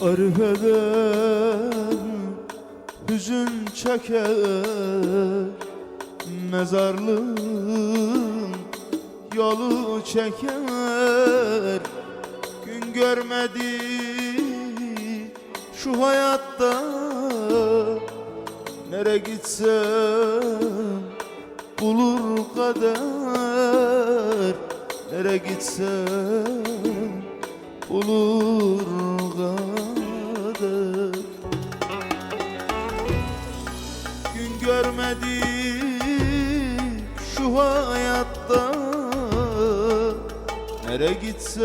Garip eden hüzün çeker Mezarlığın yolu çeker. Gün görmedi şu hayatta Nere gitsem bulur kader. Nere gitsem bulur görmedik şu hayatta. Nere gitsem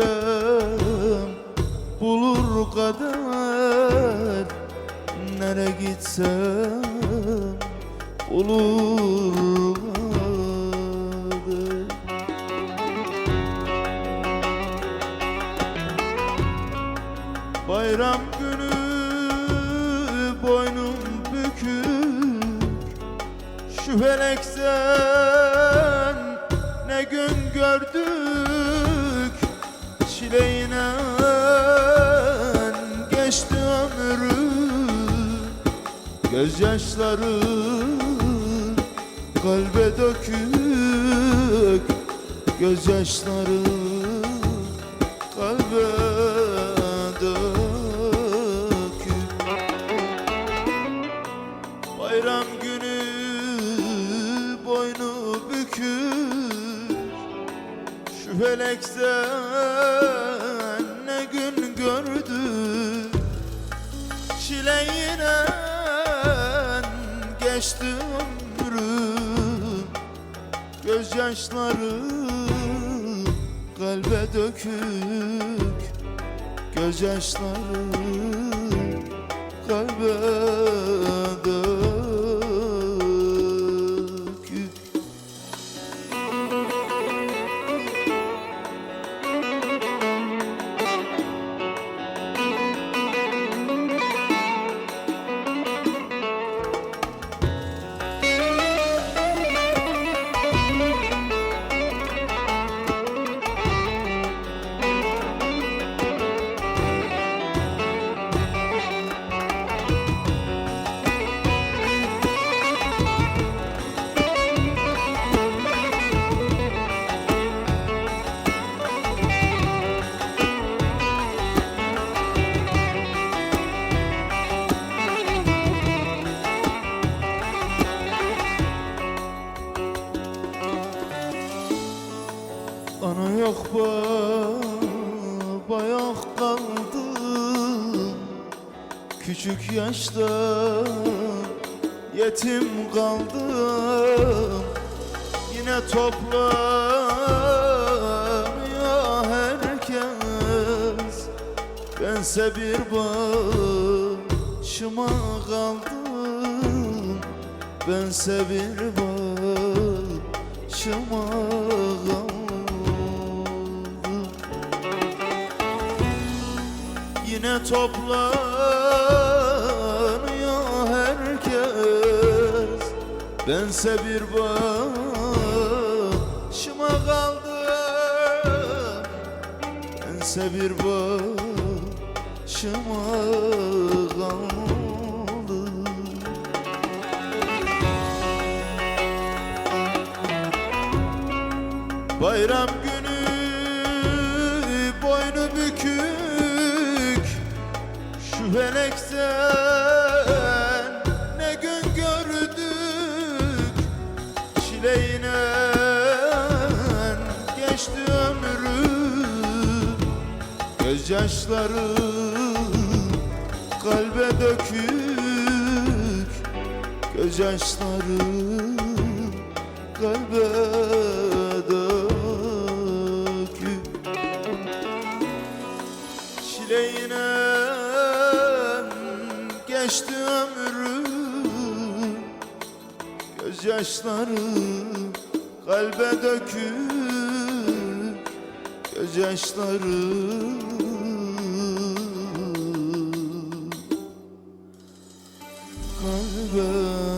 bulur kader. Nere gitsem bulur kader. Bayram Şu felekten ne gün gördük Çileğine? Geçti ömrüm Gözyaşları kalbe dökük Gözyaşları Şu felekten ne gün gördük Çileğine geçti ömrüm Gözyaşları kalbe dökük Gözyaşları Küçük yaşta yetim kaldım. Yine toplanıyor herkes. Bense bir başıma kaldım. Bense bir başıma kaldım Yine toplanıyor herkes. Bense bir başıma kaldım Bense bir başıma kaldım Bayram günü boynu bükük Şu felekten ne gün gördük Çileğine? Geçti ömrüm Gözyaşları kalbe dökük. Gözyaşları kalbe Gözyaşları kalbe dökük Gözyaşları. Kalbe